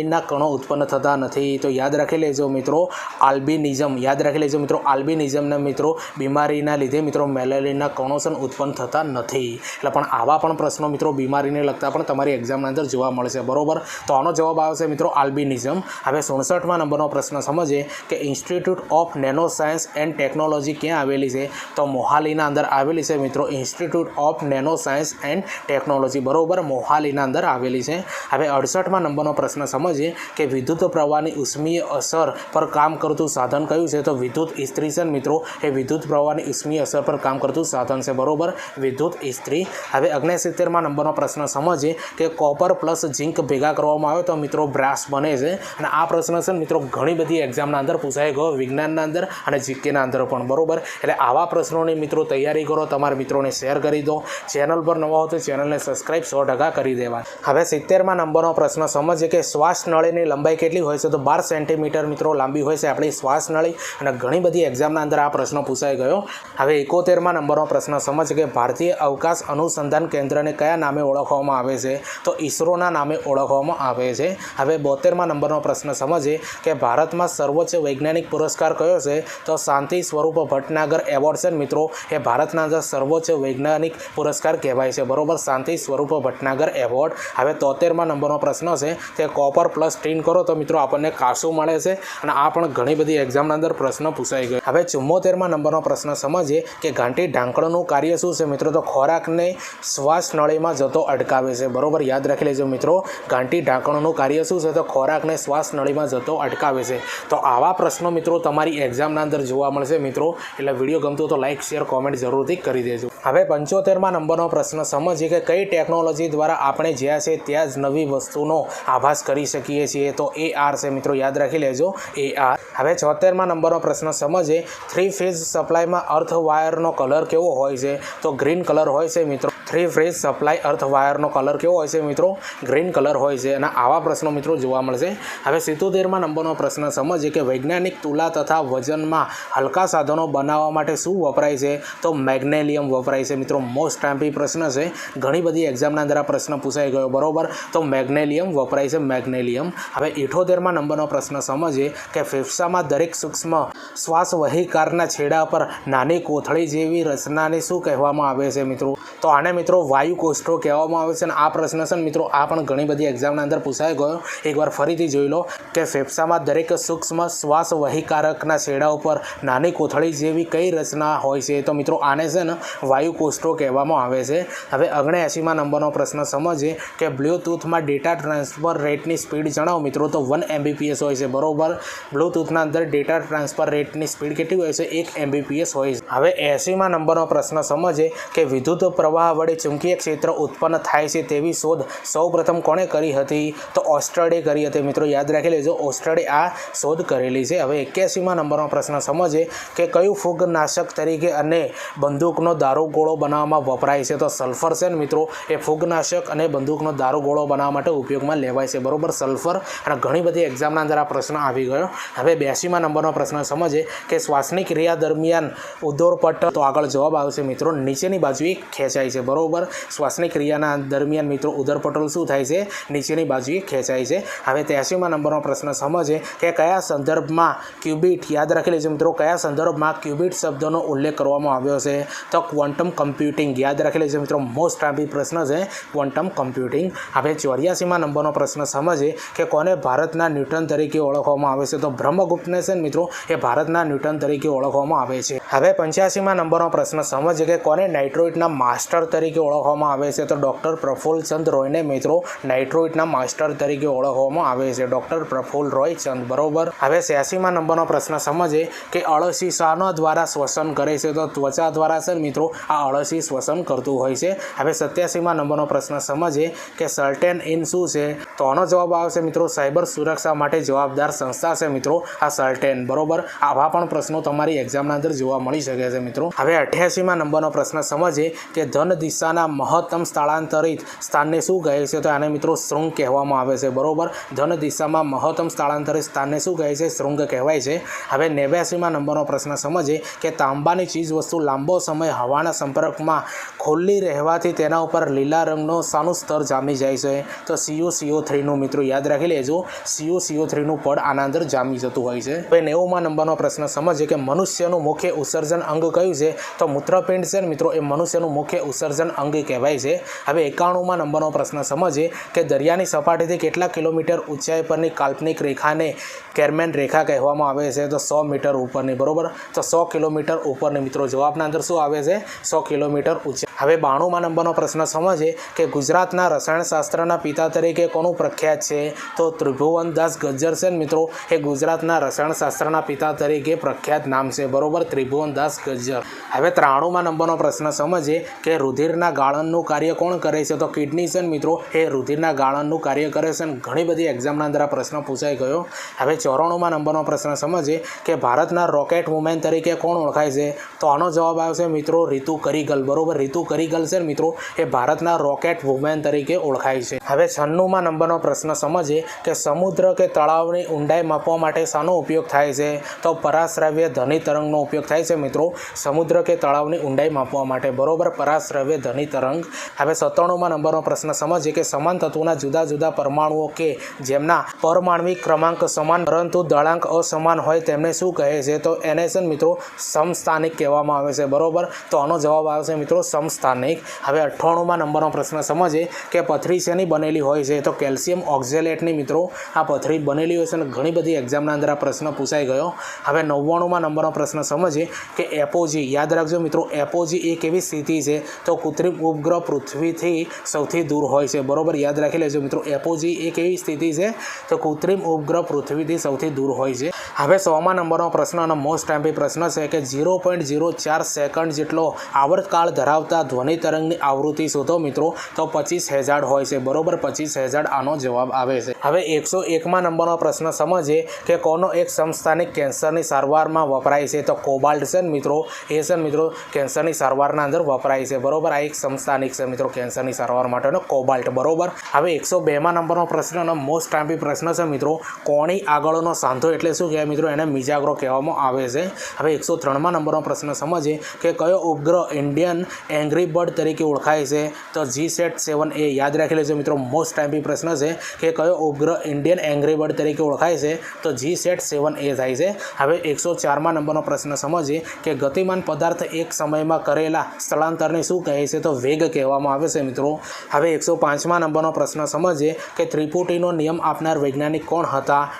મેલેનિનના કણો ઉત્પન્ન થતા નથી. તો યાદ રાખી લેજો મિત્રો, આલ્બિનિઝમ. યાદ રાખી લેજો મિત્રો, આલ્બિનિઝમના મિત્રો બીમારીના લીધે મિત્રો મેલેનિનના કણો છે ઉત્પન્ન થતા નથી. એટલે પણ આવા પણ પ્રશ્નો મિત્રો બીમારીને લગતા પણ તમારી એક્ઝામના અંદર જોવા મળશે. બરોબર? તો આનો જવાબ આવશે મિત્રો આલ્બિનિઝમ. હવે સુડસઠમાં નંબરનો પ્રશ્ન સમજીએ કે institute of nano science and technology ક્યાં આવેલી છે? તો મોહાલીના અંદર આવેલી છે મિત્રો institute of nano science and technology. બરોબર? મોહાલીના અંદર આવેલી છે. હવે અડસઠમાં નંબરનો પ્રશ્ન સમજીએ કે વિદ્યુત પ્રવાહની ઉષ્મીય અસર પર કામ કરતું સાધન કયું છે? તો વિદ્યુત ઇસ્ત્રીશન મિત્રો, એ વિદ્યુત પ્રવાહની ઉષ્મીય અસર પર કામ કરતું સાધન છે. બરોબર? વિદ્યુત ઇસ્ત્રી. હવે અગ્નેસિત્તેરમાં નંબરનો પ્રશ્ન સમજીએ કે કોપર પ્લસ ઝીંક ભેગા કરવામાં આવે તો મિત્રો બ્રાસ બને છે. અને આ પ્રશ્ન છે મિત્રો ઘણી બધી એક્ઝામના અંદર પૂછાઈ ગયો, વિજ્ઞાનના અંદર અને જીકેના અંદર પણ. બરોબર? એટલે આવા પ્રશ્નોની મિત્રો તૈયારી કરો, તમારા મિત્રોને શેર કરી દો. ચેનલ પર નવા હો તો ચેનલને સબસ્ક્રાઈબ સો ટકા કરી દેવા હવે સિત્તેરમાં નંબરનો પ્રશ્ન સમજીએ કે શ્વાસ નળીની લંબાઈ કેટલી હોય છે તો બાર સેન્ટીમીટર મિત્રો લાંબી હોય છે. આપણી શ્વાસ નળી અને ઘણી બધી એક્ઝામના અંદર આ પ્રશ્ન પૂછાઈ ગયો. હવે એકોતેરમાં નંબરનો પ્રશ્ન. સમજ કે ભારતીય અવકાશ અનુસંધાન કેન્દ્રને કયા નામે ઓળખવામાં આવે છે? તો ઇસરોના નામે ઓળખવામાં આવે છે. હવે બોતેરમાં નંબરનો પ્રશ્ન. સમજીએ કે ભારતમાં સર્વોચ્ચ વૈજ્ઞાનિક પુરસ્કાર કયો છે? તો શાંતિ સ્વરૂપ ભટનાગર એવોર્ડ છે મિત્રો, એ ભારતના અંદર સર્વોચ્ચ વૈજ્ઞાનિક પુરસ્કાર કહેવાય છે. બરોબર? શાંતિ સ્વરૂપ ભટનાગર એવોર્ડ. હવે તોતેરમાં નંબરનો પ્રશ્ન છે તે કોપર પ્લસ ટીન કરો તો મિત્રો આપણને કાસો મળે છે અને આ પણ ઘણી બધી એક્ઝામના અંદર પ્રશ્ન પૂછાઈ ગયો. હવે ચુમ્મોતેરમાં નંબરનો પ્રશ્ન સમજીએ કે ઘાંટી ઢાંકણનું કાર્ય શું છે? મિત્રો, તો ખોરાકને શ્વાસ નળીમાં જતો અટકાવે છે. બરોબર, યાદ રાખી લેજો મિત્રો. ઘાંટી ઢાંકણનું કાર્ય શું છે? તો ખોરાકને શ્વાસ નળીમાં જતો અટકાવે છે. તો આવા પ્રશ્નો મિત્રો તમારી એક્ઝામના અંદર જોવા મળશે મિત્રો. એટલે વીડિયો ગમતો તો લાઇક શેર કોમેન્ટ જરૂરથી કરી દેજો. હવે પંચોતેરમાં નંબરનો પ્રશ્ન સમજીએ કે કઈ ટેકનોલોજી દ્વારા આપણે જ્યાં છે ત્યાં જ નવી વસ્તુનો આભાસ કરી શકીએ છીએ તો એ આર છે મિત્રો, યાદ રાખી લેજો એ આર હવે છોતેરમાં નંબરનો પ્રશ્ન સમજે થ્રી ફેઝ સપ્લાયમાં અર્થ વાયરનો કલર કેવો હોય છે? તો ગ્રીન કલર હોય છે મિત્રો. થ્રી ફેઝ સપ્લાય અર્થ વાયરનો કલર કેવો હોય છે મિત્રો? ગ્રીન કલર હોય છે. અને આવા પ્રશ્નો મિત્રો જોવા મળશે. હવે સિત્તોતેરમાં નંબરનો પ્રશ્ન, સમજીએ કે વૈજ્ઞાનિક તુલા તથા વજનમાં હલકા સાધનો બનાવવા માટે શું વપરાય છે? તો મેગ્નેલિયમ વપરાય છે મિત્રો. મોસ્ટ ટાઈમ્પી પ્રશ્ન છે. ઘણી બધી એક્ઝામના અંદર આ પ્રશ્ન પૂછાઈ ગયો. બરોબર? તો મેગ્નેલિયમ વપરાય છે મેગ્નેલિયમ. હવે ઇઠોતેરમાં નંબરનો પ્રશ્ન, સમજીએ કે ફેફસામાં દરેક સૂક્ષ્મ શ્વાસ વહીકારના છેડા પર નાની કોથળી જેવી રચનાને શું કહેવામાં આવે છે મિત્રો? તો આને મિત્રો, વાયુ કોષ્ઠો કહેવામાં આવે છે અને આ પ્રશ્ન છે મિત્રો, આ પણ ઘણી બધી એક્ઝામના અંદર પૂછાઈ ગયો. એકવાર ફરીથી જોઈ લો કે ફેફસામાં દરેક સૂક્ષ્મ શ્વાસ વહિકારકના છેડા ઉપર નાની કોથળી જેવી કઈ રચના હોય છે? તો મિત્રો, આને છે ને વાયુ કોષ્ઠો કહેવામાં આવે છે. હવે અગણ્યાસીમાં નંબરનો પ્રશ્ન સમજીએ કે બ્લૂટૂથમાં ડેટા ટ્રાન્સફર રેટની સ્પીડ જણાવો મિત્રો. તો વન એમબીપીએસ હોય છે, બરોબર? બ્લૂટૂથના અંદર ડેટા ટ્રાન્સફર રેટની સ્પીડ કેટલી હોય છે? એક એમબીપીએસ હોય છે. હવે એંસીમાં નંબરનો પ્રશ્ન સમજે કે વિદ્યુત પ્રવાહ વડે ચુંબકીય ક્ષેત્ર ઉત્પન્ન થાય છે તેવી શોધ સૌપ્રથમ કોણે કરી હતી? તો ઓસ્ટ્રેડે કરી હતી. મિત્રો, યાદ રાખી લેજો, ઓસ્ટ્રેડે આ શોધ કરેલી છે. હવે એક્યાસીમાં નંબરનો પ્રશ્ન સમજે કે કયું ફૂગનાશક તરીકે અને બંદૂકનો દારૂગોળો બનાવવામાં વપરાય છે? તો સલ્ફર છે મિત્રો, એ ફૂગનાશક અને બંદૂકનો દારૂગોળો બનાવવા માટે ઉપયોગમાં લેવાય છે. બરોબર, સલ્ફર? અને ઘણી બધી એક્ઝામના અંદર આ પ્રશ્ન આવી ગયો. હવે બ્યાસીમાં નંબરનો પ્રશ્ન સમજે કે શ્વાસની ક્રિયા દરમિયાન ઉદોરપટ તો આગળ જવાબ આવશે મિત્રો, નીચેની બાજુએ ખેંચાય છે. બરોબર શ્વાસની ક્રિયાના દરમિયાન મિત્રો ઉદરપટલ શું થાય છે? નીચેની બાજુએ ખેંચાય છે. હવે ત્યાસીમાં નંબરનો પ્રશ્ન સમજે કે કયા સંદર્ભમાં ક્યુબિટ, યાદ રાખી લેજો મિત્રો, કયા સંદર્ભમાં ક્યુબિટ શબ્દનો ઉલ્લેખ કરવામાં આવ્યો છે? તો ક્વોન્ટમ કમ્પ્યુટિંગ, યાદ રાખી લેજો મિત્રો, મોસ્ટ આંબી પ્રશ્ન છે ક્વોન્ટમ કમ્પ્યુટિંગ. હવે ચોર્યાસીમાં નંબરનો પ્રશ્ન સમજે કે કોને ભારતના ન્યૂટન તરીકે ઓળખવામાં આવે છે? તો બ્રહ્મગુપ્તને છે મિત્રો, એ ભારતના ન્યૂટન તરીકે ઓળખવામાં આવે છે. હવે પંચ્યાસીમાં નંબરનો પ્રશ્ન સમજે કે કોને નાઇટ્રોઇટના માસ્ટર તરીકે ઓળખવામાં આવે છે તો ડૉક્ટર પ્રફુલ ચંદ રોયને મિત્રો નાઇટ્રોઇટના માસ્ટર તરીકે ઓળખવામાં આવે છે. ડૉક્ટર પ્રફુલ રોય ચંદ, બરોબર? હવે છ્યાસીમાં નંબરનો પ્રશ્ન સમજે કે અળસી શાના દ્વારા શ્વસન કરે છે તો ત્વચા દ્વારા છે મિત્રો આ અળસી શ્વસન કરતું હોય છે. હવે સત્યાસીમાં નંબરનો પ્રશ્ન સમજે કે સલ્ટેન ઇન શું છે? તો આનો જવાબ આવશે મિત્રો સાયબર સુરક્ષા માટે જવાબદાર સંસ્થા છે મિત્રો આ સલ્ટેન, બરોબર? આવા પણ પ્રશ્નો તમારી એક્ઝામના અંદર જોવા મળી શકે છે મિત્રો. હવે અઠ્યાસીમાં નંબરનો પ્રશ્ન સમજે કે ધન દિશાના મહત્તમ સ્થળાંતરિત સ્થાનને શું કહે છે તો આને મિત્રો શૃંગ કહેવામાં આવે છે. બરોબર? ધન દિશામાં મહત્તમ સ્થળાંતરિત સ્થાનને શું કહે છે? શૃંગ કહેવાય છે. હવે નેવ્યાસીમાં નંબરનો પ્રશ્ન સમજે કે તાંબાની ચીજ વસ્તુ લાંબો સમય હવાના સંપર્કમાં ખુલ્લી રહેવાથી તેના ઉપર લીલા રંગનો સાનું સ્તર જામી જાય છે. તો સીઓ સીઓ થ્રીનું મિત્રો યાદ રાખી લેજો. સીઓ સીઓ થ્રીનું પડ આના અંદર જામી જતું હોય છે. હવે નેવુંમાં નંબરનો પ્રશ્ન સમજે કે મનુષ્યનું મુખ્ય ઉત્સર્જન અંગ કયું છે? તો મૂત્રપિંડ છે મિત્રો, એ મનુષ્યનું મુખ્ય ઉત્સર્જન અંગ કહેવાય છે. હવે એકાણુંમાં નંબરનો પ્રશ્ન સમજે કે દરિયાની સપાટીથી કેટલા કિલોમીટર ઊંચાઈ પરની કાલ્પનિક રેખાને કેરમેન રેખા કહેવામાં આવે છે તો સો મીટર ઉપરની, બરોબર? તો સો કિલોમીટર ઉપરની મિત્રો, જવાબના અંદર શું આવે છે? સો કિલોમીટર ઊંચાઈ. હવે બાણુંમાં નંબરનો પ્રશ્ન સમજે કે ગુજરાતના રસાયણશાસ્ત્રના પિતા તરીકે કોનું પ્રખ્યાત છે? તો ત્રિભુવનદાસ ગજ્જર છે ને મિત્રો, એ ગુજરાતના રસાયણશાસ્ત્રના પિતા તરીકે પ્રખ્યાત નામ છે, બરોબર? ત્રિભુવનદાસ ગજ્જર. હવે ત્રાણુંમાં નંબરનો પ્રશ્ન સમજે કે રુધિરના ગાળણનું કાર્ય કોણ કરે છે? તો કિડની છે મિત્રો, એ રુધિરના ગાળણનું કાર્ય કરે છે અને ઘણી બધી એક્ઝામના અંદર આ પ્રશ્ન પૂછાઈ ગયો. હવે ચોરાણુંમાં નંબરનો પ્રશ્ન સમજે કે ભારતના રોકેટ વુમેન તરીકે કોણ ઓળખાય છે? તો આનો જવાબ આવશે મિત્રો, રીતુ કરીગલ. બરોબર, રીતુ કરીગલ છે મિત્રો, એ ભારતના રોકેટ વુમેન તરીકે ઓળખાય છે. હવે છન્નુંમાં નંબરનો પ્રશ્ન સમજે કે સમુદ્ર કે તળાવની ઊંડાઈ માપવા માટે શાનો ઉપયોગ થાય છે? તો પરાશ્રવ્ય ધ્વનિ તરંગનો ઉપયોગ થાય છે મિત્રો, સમુદ્ર કે તળાવની ઊંડાઈ માપવા માટે. બરોબર, પરાશ્રવ્ય ધ્વનિ તરંગ. હવે સત્તાણુંમાં નંબરનો પ્રશ્ન સમજીએ કે સમાન તત્વોના જુદા જુદા પરમાણુઓ કે જેમના પરમાણવિક ક્રમાંક સમાન, પરંતુ દળાંક અસમાન હોય તેમને શું કહે છે? તો એને છે મિત્રો સમસ્થાનિક કહેવામાં આવે છે. બરોબર? તો આનો જવાબ આવશે મિત્રો સમસ્થાનિક. હવે અઠ્ઠાણુંમાં નંબરનો પ્રશ્ન સમજીએ કે પથરી શેની બનેલી હોય છે? તો કેલ્શિયમ ઓક્ઝેલેટની મિત્રો આ પથરી બનેલી હોય છે અને ઘણી બધી એક્ઝામના અંદર આ પ્રશ્ન પૂછાઈ ગયો. હવે નવ્વાણુંમાં નંબરનો પ્રશ્ન સમજીએ કે એપોજી. યાદ રાખજો મિત્રો, એપોજી એક એવી સ્થિતિ છે? તો કૃત્રિમ ઉપગ્રહ પૃથ્વીથી સૌથી દૂર હોય છે. બરોબર, યાદ રાખી લેજો મિત્રો, એપોજી એક એવી સ્થિતિ છે? તો કૃત્રિમ ઉપગ્રહ પૃથ્વીથી સૌથી દૂર હોય છે. હવે સોમાં નંબરનો પ્રશ્ન અને મોસ્ટ ટાઈમ્પી પ્રશ્ન છે કે ઝીરો પોઈન્ટ ઝીરો ચાર સેકન્ડ જેટલો આવર્તકાળ ધરાવતા ધ્વનિ તરંગની આવૃત્તિ શોધો મિત્રો, તો પચીસ હજાર હોય છે. બરોબર, પચીસ હેઝાડ આનો જવાબ આવે છે. હવે એકસો એકમાં નંબરનો પ્રશ્ન સમજીએ કે કોનો એક સમસ્થાનિક કેન્સરની સારવારમાં વપરાય છે. તો કોબાલ્ટ છે મિત્રો, એ છે મિત્રો, કેન્સરની સારવારના અંદર વપરાય છે. બરોબર આ એક સમસ્થાનિક છે મિત્રો કેન્સરની સારવાર માટેનો કોબાલ્ટ, બરોબર? હવે એકસો બેમાં નંબરનો પ્રશ્ન અને મોસ્ટ ટાઈમ્પી પ્રશ્ન છે મિત્રો કોણી આગળનો સાંધો એટલે શું કહેવાય મિત્રો? એને મિજાગ્રો કહેવામાં આવે છે. હવે એકસો ત્રણમાં નંબરનો પ્રશ્ન સમજીએ કે કયો ઉપગ્રહ ઇન્ડિયન એંગ્રી બર્ડ તરીકે ઓળખાય છે? તો જી સેટ સેવન એ યાદ રાખી લેજો મિત્રો મોસ્ટ ટાઈમ્પી પ્રશ્ન છે કે કયો ઉપગ્રહ ઇન્ડિયન એંગ્રી બર્ડ તરીકે ઓળખાય છે? તો જી સેટ સેવન એ થાય છે. હવે એકસો ચારમાં નંબરનો પ્રશ્ન સમજીએ કે ગતિમાન પદાર્થ એક સમયમાં કરેલા સ્થળાંતરને શું કહે છે તો વેગ કહેવામાં આવે છે મિત્રો. હવે એકસો પાંચમા નંબરનો પ્રશ્ન સમજીએ કે ત્રિપુટીનો નિયમ આપનાર વૈજ્ઞાનિક કોણ હતા?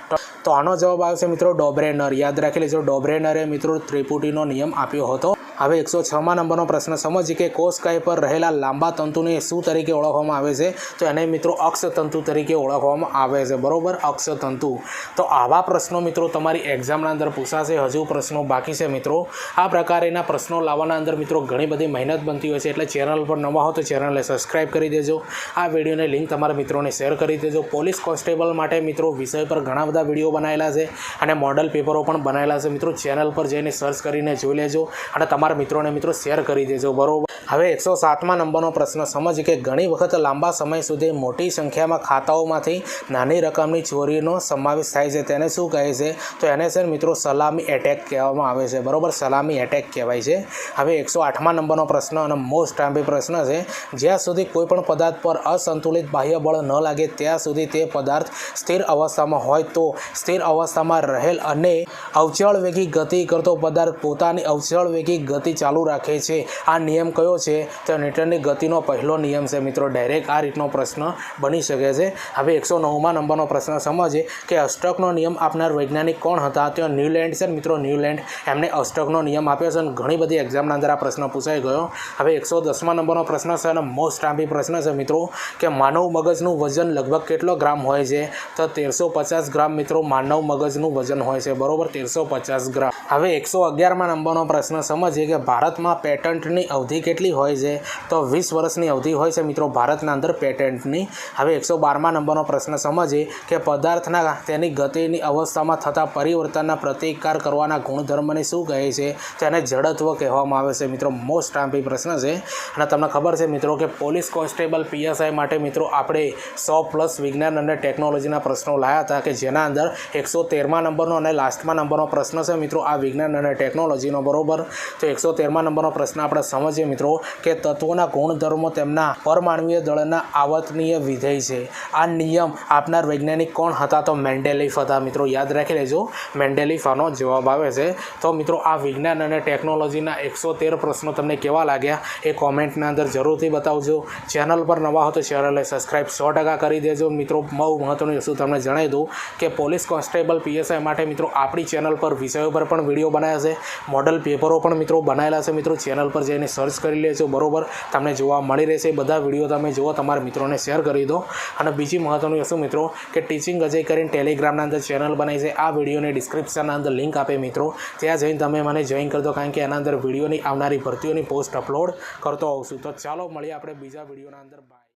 તો આનો જવાબ આવશે મિત્રો ડોબ્રેનર. યાદ રાખી લેજો, ડોબ્રેનરે મિત્રો ત્રિપુટીનો નિયમ આપ્યો હતો. હવે એકસો છમાં નંબરનો પ્રશ્ન. સમજીએ કે કોષકાય પર રહેલા લાંબા તંતુને શું તરીકે ઓળખવામાં આવે છે? તો એને મિત્રો અક્ષતંતુ તરીકે ઓળખવામાં આવે છે. બરોબર? અક્ષતંતુ તો આવા પ્રશ્નો મિત્રો તમારી એક્ઝામના અંદર પૂછાશે. હજુ પ્રશ્નો બાકી છે મિત્રો. આ પ્રકારેના પ્રશ્નો લાવવાના અંદર મિત્રો ઘણી બધી મહેનત બનતી હોય છે. એટલે ચેનલ પર નવા હો તો ચેનલને સબસ્ક્રાઇબ કરી દેજો. આ વિડીયોને લિંક તમારા મિત્રોને શેર કરી દેજો. પોલીસ કોન્સ્ટેબલ માટે મિત્રો વિષય પર ઘણા બધા વીડિયો બનાવેલા છે અને મોડલ પેપરો પણ બનાવેલા છે. મિત્રો ચેનલ પર જઈને સર્ચ કરીને જોઈ લેજો અને તમારા મિત્રોને મિત્રો શેર કરી દેજો, બરોબર? હવે એકસો સાતમા નંબરનો પ્રશ્ન, સમજ કે ઘણી વખત લાંબા સમય સુધી મોટી સંખ્યામાં ખાતાઓમાંથી નાની રકમની ચોરીનો સમાવેશ થાય છે, તેને શું કહે છે? તો એને છે મિત્રો સલામી એટેક કહેવામાં આવે છે, બરોબર? સલામી એટેક કહેવાય છે. હવે એકસો આઠમા નંબરનો પ્રશ્ન અને મોસ્ટ આંબી પ્રશ્ન છે, જ્યાં સુધી કોઈપણ પદાર્થ પર અસંતુલિત બાહ્ય બળ ન લાગે, ત્યાં સુધી તે પદાર્થ સ્થિર અવસ્થામાં હોય તો સ્થિર અવસ્થામાં રહેલ અને અવચળ વેગી ગતિ કરતો પદાર્થ પોતાની અવચળ વેગી ગતિ ચાલુ રાખે છે. આ નિયમ કયો છે? તો ન્યૂટનની ગતિનો પહેલો નિયમ છે મિત્રો. ડાયરેક્ટ આ રીતનો પ્રશ્ન બની શકે છે. હવે એકસો નવમા નંબરનો પ્રશ્ન સમજીએ કે અષ્ટકનો નિયમ આપનાર વૈજ્ઞાનિક કોણ હતા? તો ન્યૂલેન્ડ છે મિત્રો, ન્યૂલેન્ડ. એમને અષ્ટકનો નિયમ આપ્યો છે અને ઘણી બધી એક્ઝામના અંદર આ પ્રશ્ન પૂછાઈ ગયો. હવે એકસો દસમા નંબરનો પ્રશ્ન છે અને મોસ્ટ આંબી પ્રશ્ન છે મિત્રો, કે માનવ મગજનું વજન લગભગ કેટલો ગ્રામ હોય છે? તો તેરસો પચાસ ગ્રામ મિત્રો માનવ મગજનું વજન હોય છે. બરોબર, તેરસો પચાસ ગ્રામ. હવે એકસો અગિયારમાં નંબરનો પ્રશ્ન સમજીએ કે ભારતમાં પેટન્ટની અવધિ કેટલી હોય છે? તો વીસ વર્ષની અવધિ હોય છે મિત્રો ભારતના અંદર પેટન્ટની. હવે એકસો બારમા નંબરનો પ્રશ્ન સમજીએ કે પદાર્થના તેની ગતિની અવસ્થામાં થતા પરિવર્તનના પ્રતિકાર કરવાના ગુણધર્મને શું કહે છે? તેને જડત્વ કહેવામાં આવે છે મિત્રો. મોસ્ટ આંપી પ્રશ્ન છે. અને તમને ખબર છે મિત્રો કે પોલીસ કોન્સ્ટેબલ પીએસઆઈ માટે મિત્રો આપણે સો પ્લસ વિજ્ઞાન અને ટેકનોલોજીના પ્રશ્નો લાવ્યા હતા કે જેના અંદર એકસો તેરમા નંબરનો અને લાસ્ટમાં નંબરનો પ્રશ્ન છે મિત્રો આ વિજ્ઞાન અને ટેકનોલોજીનો. બરોબર? તો એકસો તેરમા નંબરનો પ્રશ્ન આપણે સમજીએ મિત્રો કે તત્વોના ગુણધર્મો તેમના પરમાણવીય દળના આવતનીય વિધેય છે. આ નિયમ આપનાર વૈજ્ઞાનિક કોણ હતા તો મેન્ડેલિફ હતા મિત્રો. યાદ રાખી લેજો મેન્ડેલિફાનો જવાબ આવે છે. તો મિત્રો આ વિજ્ઞાન અને ટેકનોલોજીના એકસો તેર પ્રશ્નો તમને કેવા લાગ્યા એ કોમેન્ટના અંદર જરૂરથી બતાવજો. ચેનલ પર નવા હો તો ચેનલને સબસ્ક્રાઈબ સો ટકા કરી દેજો. મિત્રો, બહુ મહત્ત્વની વસ્તુ તમને જણાવી દઉં કે પોલીસ કોન્સ્ટેબલ પીએસઆઈ માટે મિત્રો આપણી ચેનલ પર વિષયો પર પણ વીડિયો બનાવ્યા છે. મોડલ પેપરો પણ મિત્રો બનાવેલા છે મિત્રો. ચેનલ પર જઈને સર્ચ કરી લેજો. બરાબર? તમને જોવા મળી રહેશે. બધા વીડિયો તમે જુઓ, તમારા મિત્રોને શેર કરી દો. અને બીજી મહત્ત્વની વસ્તુ મિત્રો કે ટીચિંગ અજય કરીને ટેલિગ્રામના અંદર ચેનલ બનાવી છે. આ વિડીયોની ડિસ્ક્રિપ્શનના અંદર લિંક આપે મિત્રો. ત્યાં જઈને તમે મને જોઈન કરી દો, કારણ કે એના અંદર વિડીયોની આવનારી ભરતીઓની પોસ્ટ અપલોડ કરતો છું. તો ચાલો મળીએ આપણે બીજા વિડીયોના અંદર.